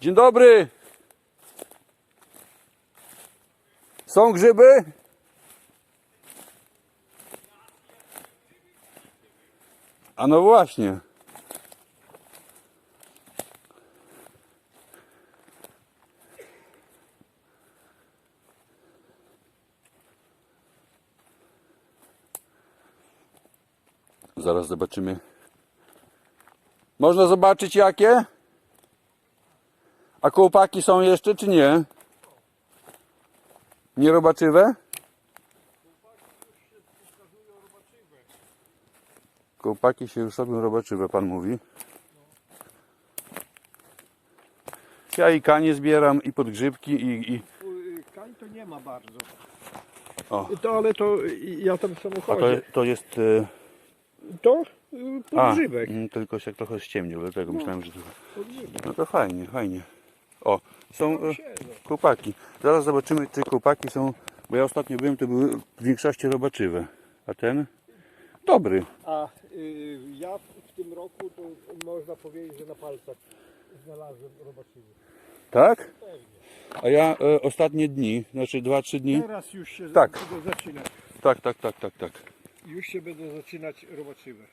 Dzień dobry. Są grzyby? A no właśnie. Zaraz zobaczymy. Można zobaczyć jakie? A kołpaki są jeszcze czy nie? Nierobaczywe? Kołpaki się już robią robaczywe, pan mówi. Ja i kanie zbieram, i podgrzybki, i... i... Y, Kań to nie ma bardzo. O. To, ale to y, ja tam w A to, samochodzie. to jest... e, To, y, A, podgrzybek. mm, tylko się trochę ściemnił, dlatego myślałem, że to... Podgrzybek. No to fajnie, fajnie. O, są e, kołpaki. Zaraz zobaczymy, czy kołpaki są... Bo ja ostatnio byłem, to były w większości robaczywe. A ten? Dobry. A y, ja w tym roku to można powiedzieć, że na palcach znalazłem robaczywy. Tak? A ja e, ostatnie dni, znaczy 2-3 dni. Teraz już się Tak. będą zaczynać. Tak, tak, tak, tak, tak. Już się będą zaczynać robaczywe.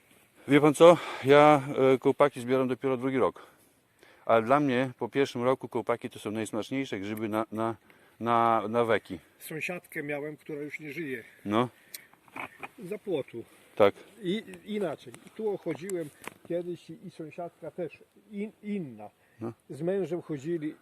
Wie pan co? Ja e, kołpaki zbieram dopiero drugi rok. Ale dla mnie po pierwszym roku kołpaki to są najsmaczniejsze grzyby na, na, na, na weki. Sąsiadkę miałem, która już nie żyje. No, Za płotu. tak. I, inaczej. Tu chodziłem kiedyś i, i sąsiadka też in, inna. No. Z mężem chodzili.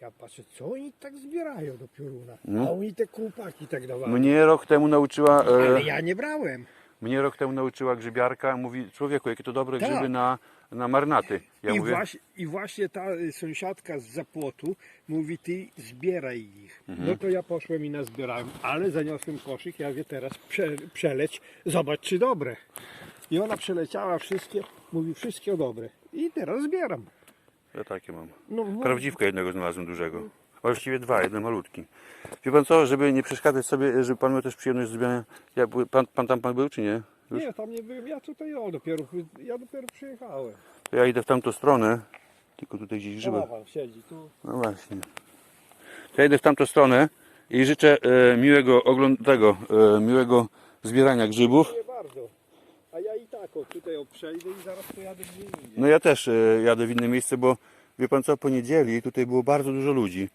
Ja patrzę, co oni tak zbierają do pioruna? No. A oni te kłupaki tak dawali. Mnie rok temu nauczyła, e, Ale ja nie brałem. Mnie rok temu nauczyła grzybiarka, mówi, człowieku, jakie to dobre Tak. grzyby na, na marnaty. Ja I, mówię, właśnie, I właśnie ta y, sąsiadka z zapłotu mówi, ty zbieraj ich. Mhm. No to ja poszłem i nazbierałem, ale zaniosłem koszyk, ja wie teraz prze, przeleć, zobacz czy dobre. I ona przeleciała wszystkie, mówi wszystkie dobre. I teraz zbieram. ja takie mam. No, no, Prawdziwka jednego znalazłem dużego. Właściwie dwa, jeden malutki. Wie pan co, żeby nie przeszkadzać sobie, żeby pan miał też przyjemność zrobienia. Ja, pan, pan tam pan był czy nie? Już? Nie, tam nie byłem, ja tutaj o, dopiero, ja dopiero przyjechałem. To ja idę w tamtą stronę. Tylko tutaj gdzieś grzyby. Ona pan siedzi tu. No właśnie. To ja idę w tamtą stronę i życzę e, miłego ogląd tego, e, miłego zbierania grzybów. Nie bardzo. A ja i tak o, tutaj o, przejdę i zaraz pojadę gdzie indziej. No ja też e, jadę w inne miejsce, bo wie pan co, po niedzieli tutaj było bardzo dużo ludzi.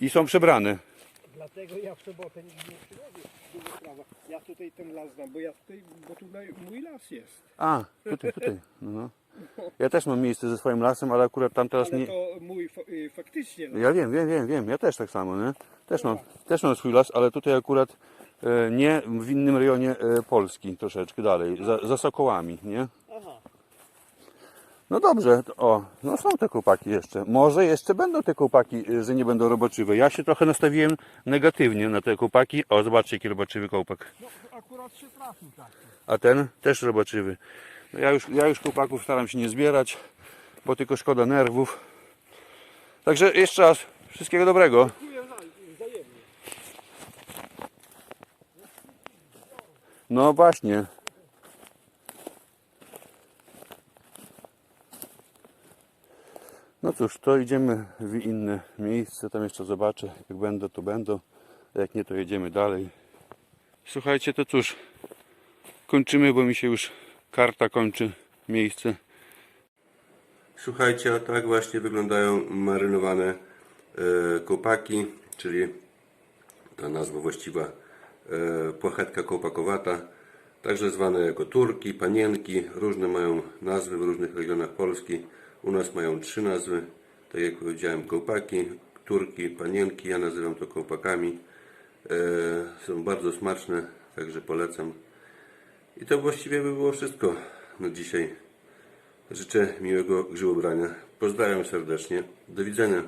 I są przebrane. Dlatego ja w sobotę nigdzie nie. Duża sprawa. Ja tutaj ten las znam, bo ja tutaj, bo tutaj mój las jest. A, tutaj, tutaj. No, no. Ja też mam miejsce ze swoim lasem, ale akurat tam teraz Ale nie... to mój fa- y, faktycznie. las. Ja wiem, wiem, wiem, wiem. Ja też tak samo, nie? Też mam, też mam swój las, ale tutaj akurat e, nie w innym rejonie e, Polski, troszeczkę dalej, za, za Sokołami, nie? No dobrze, o, no są te kołpaki jeszcze. Może jeszcze będą te kołpaki, y, że nie będą robaczywe. Ja się trochę nastawiłem negatywnie na te kołpaki. O, zobaczcie jaki robaczywy kołpak. No akurat się trafił tak. A ten też robaczywy. No ja, już, ja już kołpaków staram się nie zbierać, bo tylko szkoda nerwów. Także jeszcze raz, wszystkiego dobrego. No właśnie. No cóż, to idziemy w inne miejsce, tam jeszcze zobaczę, jak będą, to będą, a jak nie, to jedziemy dalej. Słuchajcie, to cóż, kończymy, bo mi się już karta kończy, miejsce. Słuchajcie, a tak właśnie wyglądają marynowane e, kołpaki, czyli ta nazwa właściwa e, płachetka kołpakowata, także zwane jako turki, panienki, różne mają nazwy w różnych regionach Polski. U nas mają trzy nazwy, tak jak powiedziałem, kołpaki, turki, panienki, ja nazywam to kołpakami. E, są bardzo smaczne, także polecam. I to właściwie by było wszystko na dzisiaj. Życzę miłego grzybobrania. Pozdrawiam serdecznie. Do widzenia.